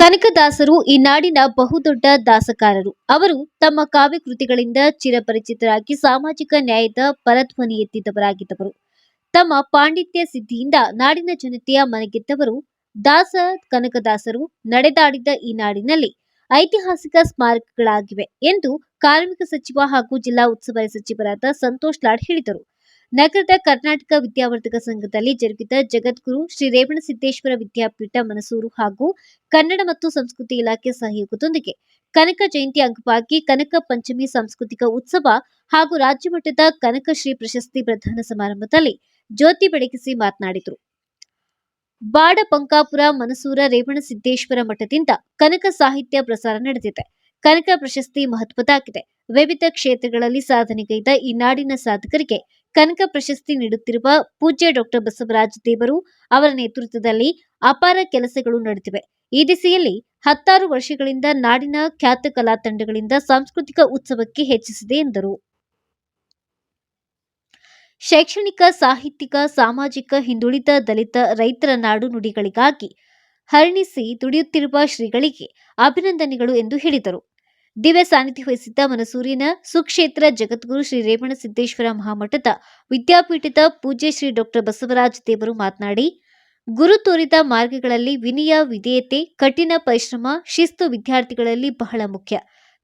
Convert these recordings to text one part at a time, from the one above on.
ಕನಕದಾಸರು ಈ ನಾಡಿನ ಬಹುದೊಡ್ಡ ದಾಸಕಾರರು. ಅವರು ತಮ್ಮ ಕಾವ್ಯ ಕೃತಿಗಳಿಂದ ಚಿರಪರಿಚಿತರಾಗಿ ಸಾಮಾಜಿಕ ನ್ಯಾಯದ ಪರಧ್ವನಿ ಎತ್ತಿದವರಾಗಿದ್ದವರು. ತಮ್ಮ ಪಾಂಡಿತ್ಯ ಸಿದ್ಧಿಯಿಂದ ನಾಡಿನ ಜನತೆಯ ಮನಗೆದ್ದವರು ದಾಸ ಕನಕದಾಸರು. ನಡೆದಾಡಿದ ಈ ನಾಡಿನಲ್ಲಿ ಐತಿಹಾಸಿಕ ಸ್ಮಾರಕಗಳಾಗಿವೆ ಎಂದು ಕಾರ್ಮಿಕ ಸಚಿವ ಹಾಗೂ ಜಿಲ್ಲಾ ಉತ್ಸವ ಸಚಿವರಾದ ಸಂತೋಷ್ ಲಾಡ್ ಹೇಳಿದರು. ನಗರದ ಕರ್ನಾಟಕ ವಿದ್ಯಾವರ್ಧಕ ಸಂಘದಲ್ಲಿ ಜರುಗಿದ ಜಗದ್ಗುರು ಶ್ರೀ ರೇವಣಸಿದ್ದೇಶ್ವರ ವಿದ್ಯಾಪೀಠ ಮನಸೂರು ಹಾಗೂ ಕನ್ನಡ ಮತ್ತು ಸಂಸ್ಕೃತಿ ಇಲಾಖೆ ಸಹಯೋಗದೊಂದಿಗೆ ಕನಕ ಜಯಂತಿ ಅಂಗವಾಗಿ ಕನಕ ಪಂಚಮಿ ಸಾಂಸ್ಕೃತಿಕ ಉತ್ಸವ ಹಾಗೂ ರಾಜ್ಯ ಮಟ್ಟದ ಕನಕ ಶ್ರೀ ಪ್ರಶಸ್ತಿ ಪ್ರದಾನ ಸಮಾರಂಭದಲ್ಲಿ ಜ್ಯೋತಿ ಬೆಳಗಿಸಿ ಮಾತನಾಡಿದರು. ಬಾಡ ಪಂಕಾಪುರ ಮನಸೂರ ರೇವಣಸಿದ್ದೇಶ್ವರ ಮಠದಿಂದ ಕನಕ ಸಾಹಿತ್ಯ ಪ್ರಸಾರ ನಡೆದಿದೆ. ಕನಕ ಪ್ರಶಸ್ತಿ ಮಹತ್ವದಾಗಿದೆ ವಿವಿಧ ಕ್ಷೇತ್ರಗಳಲ್ಲಿ ಸಾಧನೆಗೈದ ಈ ನಾಡಿನ ಸಾಧಕರಿಗೆ ಕನಕ ಪ್ರಶಸ್ತಿ ನೀಡುತ್ತಿರುವ ಪೂಜ್ಯ ಡಾಕ್ಟರ್ ಬಸವರಾಜ ದೇವರು ಅವರ ನೇತೃತ್ವದಲ್ಲಿ ಅಪಾರ ಕೆಲಸಗಳು ನಡೆದಿವೆ. ಈ ದಿಸೆಯಲ್ಲಿ ಹತ್ತಾರು ವರ್ಷಗಳಿಂದ ನಾಡಿನ ಖ್ಯಾತ ಕಲಾ ತಂಡಗಳಿಂದ ಸಾಂಸ್ಕೃತಿಕ ಉತ್ಸವಕ್ಕೆ ಹೆಚ್ಚಿಸಿದೆ ಎಂದರು. ಶೈಕ್ಷಣಿಕ, ಸಾಹಿತ್ಯಿಕ, ಸಾಮಾಜಿಕ, ಹಿಂದುಳಿದ ದಲಿತ ರೈತರ ನಾಡು ನುಡಿಗಳಿಗಾಗಿ ಹರಣಿಸಿ ದುಡಿಯುತ್ತಿರುವ ಶ್ರೀಗಳಿಗೆ ಅಭಿನಂದನೆಗಳು ಎಂದು ಹೇಳಿದರು. ದಿವ್ಯ ಸಾನ್ನಿಧ್ಯ ವಹಿಸಿದ್ದ ಮನಸೂರಿನ ಸುಕ್ಷೇತ್ರ ಜಗದ್ಗುರು ಶ್ರೀ ರೇವಣ ಸಿದ್ದೇಶ್ವರ ಮಹಾಮಠದ ವಿದ್ಯಾಪೀಠದ ಪೂಜ್ಯ ಶ್ರೀ ಡಾಕ್ಟರ್ ಬಸವರಾಜ ದೇವರು ಮಾತನಾಡಿ, ಗುರು ತೋರಿದ ಮಾರ್ಗಗಳಲ್ಲಿ ವಿನಯ, ವಿಧೇಯತೆ, ಕಠಿಣ ಪರಿಶ್ರಮ, ಶಿಸ್ತು ವಿದ್ಯಾರ್ಥಿಗಳಲ್ಲಿ ಬಹಳ ಮುಖ್ಯ.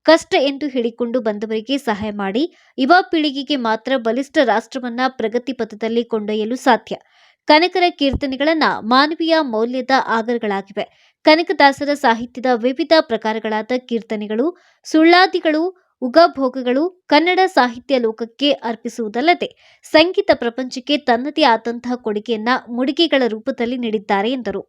ಕಷ್ಟ ಎಂದು ಹೇಳಿಕೊಂಡು ಬಂದವರಿಗೆ ಸಹಾಯ ಮಾಡಿ, ಯುವ ಪೀಳಿಗೆಗೆ ಮಾತ್ರ ಬಲಿಷ್ಠ ರಾಷ್ಟ್ರವನ್ನ ಪ್ರಗತಿ ಪಥದಲ್ಲಿ ಕೊಂಡೊಯ್ಯಲು ಸಾಧ್ಯ. ಕನಕರ ಕೀರ್ತನೆಗಳನ್ನ ಮಾನವೀಯ ಮೌಲ್ಯದ ಆಗರಗಳಾಗಿವೆ. ಕನಕದಾಸರ ಸಾಹಿತ್ಯದ ವಿವಿಧ ಪ್ರಕಾರಗಳಾದ ಕೀರ್ತನೆಗಳು, ಸುಳ್ಳಾದಿಗಳು, ಉಗಭೋಗಗಳು ಕನ್ನಡ ಸಾಹಿತ್ಯ ಲೋಕಕ್ಕೆ ಅರ್ಪಿಸುವುದಲ್ಲದೆ ಸಂಗೀತ ಪ್ರಪಂಚಕ್ಕೆ ತನ್ನದೇ ಆದಂತಹ ಕೊಡುಗೆಯನ್ನ ಮುಡಿಗೆಗಳ ರೂಪದಲ್ಲಿ ನೀಡಿದ್ದಾರೆ ಎಂದರು.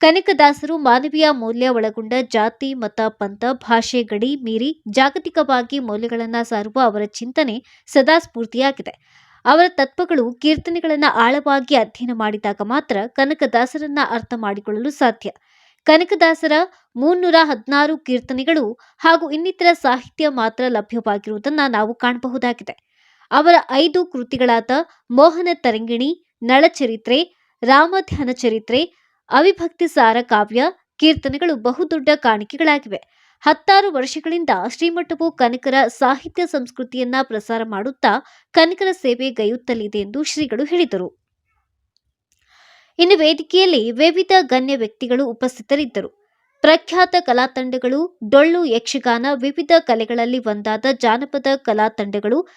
ಕನಕದಾಸರು ಮಾನವೀಯ ಮೌಲ್ಯ ಒಳಗೊಂಡ ಜಾತಿ, ಮತ, ಪಂಥ, ಭಾಷೆ, ಗಡಿ ಮೀರಿ ಜಾಗತಿಕವಾಗಿ ಮೌಲ್ಯಗಳನ್ನು ಸಾರುವ ಅವರ ಚಿಂತನೆ ಸದಾ ಸ್ಫೂರ್ತಿಯಾಗಿದೆ. ಅವರ ತತ್ವಗಳು ಕೀರ್ತನೆಗಳನ್ನು ಆಳವಾಗಿ ಅಧ್ಯಯನ ಮಾಡಿದಾಗ ಮಾತ್ರ ಕನಕದಾಸರನ್ನ ಅರ್ಥ ಮಾಡಿಕೊಳ್ಳಲು ಸಾಧ್ಯ. ಕನಕದಾಸರ ಮುನ್ನೂರ ಹದಿನಾರು ಕೀರ್ತನೆಗಳು ಹಾಗೂ ಇನ್ನಿತರ ಸಾಹಿತ್ಯ ಮಾತ್ರ ಲಭ್ಯವಾಗಿರುವುದನ್ನ ನಾವು ಕಾಣಬಹುದಾಗಿದೆ. ಅವರ ಐದು ಕೃತಿಗಳಾದ ಮೋಹನ ತರಂಗಿಣಿ, ನಳಚರಿತ್ರೆ, ರಾಮಧ್ಯಾನ ಚರಿತ್ರೆ, ಅವಿಭಕ್ತಿ ಸಾರ ಕಾವ್ಯ ಕೀರ್ತನೆಗಳು ಬಹುದೊಡ್ಡ ಕಾಣಿಕೆಗಳಾಗಿವೆ. ಹತ್ತಾರು ವರ್ಷಗಳಿಂದ ಶ್ರೀಮಠವು ಕನಕರ ಸಾಹಿತ್ಯ ಸಂಸ್ಕೃತಿಯನ್ನ ಪ್ರಸಾರ ಮಾಡುತ್ತಾ ಕನಕರ ಸೇವೆ ಗೈಯುತ್ತಲಿದೆ ಎಂದು ಶ್ರೀಗಳು ಹೇಳಿದರು. ಇನ್ನು ವೇದಿಕೆಯಲ್ಲಿ ವಿವಿಧ ಗಣ್ಯ ವ್ಯಕ್ತಿಗಳು ಉಪಸ್ಥಿತರಿದ್ದರು. ಪ್ರಖ್ಯಾತ ಕಲಾ ತಂಡಗಳು, ಡೊಳ್ಳು ಯಕ್ಷಗಾನ, ವಿವಿಧ ಕಲೆಗಳಲ್ಲಿ ಒಂದಾದ ಜಾನಪದ ಕಲಾ ತಂಡಗಳು,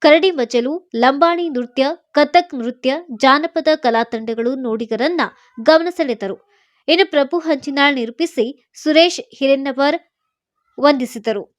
ಕರಡಿ ಮಜಲು, ಲಂಬಾಣಿ ನೃತ್ಯ, ಕಥಕ್ ನೃತ್ಯ, ಜಾನಪದ ಕಲಾ ತಂಡಗಳು ನೋಡಿಗರನ್ನ ಗಮನ ಸೆಳೆದರು. ಇನ್ನು ಪ್ರಭು ಹಂಚಿನಾಳ್ ನಿರೂಪಿಸಿ ಸುರೇಶ್ ಹಿರೇನ್ನವರ್ ವಂದಿಸಿದರು.